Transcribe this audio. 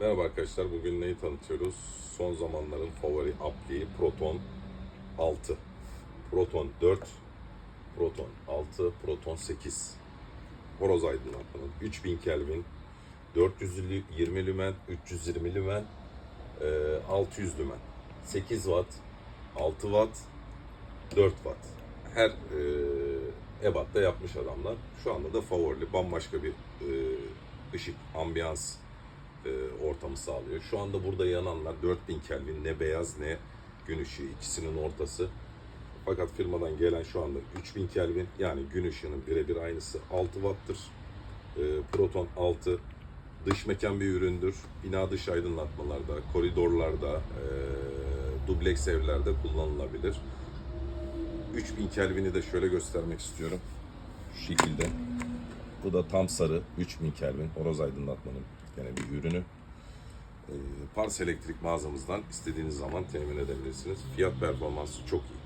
Merhaba arkadaşlar, bugün neyi tanıtıyoruz? Son zamanların favori apliği Proton 6. Proton 4, Proton 6, Proton 8. Horoz aydınlatmanın 3000 Kelvin, 420 lümen, 320 lümen, e, 600 lümen, 8 watt, 6 watt, 4 watt. Her e, ebatta yapmış adamlar. Şu anda da favorili, bambaşka bir e, ışık, ambiyans e, ortamı sağlıyor. Şu anda burada yananlar 4000 Kelvin ne beyaz ne gün ışığı ikisinin ortası. Fakat firmadan gelen şu anda 3000 Kelvin yani gün ışığının birebir aynısı 6 watt'tır. E, Proton 6 dış mekan bir üründür. Bina dış aydınlatmalarda, koridorlarda, e, dubleks evlerde kullanılabilir. 3000 Kelvin'i de şöyle göstermek istiyorum. Şu şekilde. Bu da tam sarı 3000 Kelvin horoz aydınlatmanın ürünü. Ee, Pars elektrik mağazamızdan istediğiniz zaman temin edebilirsiniz. Fiyat performansı çok iyi.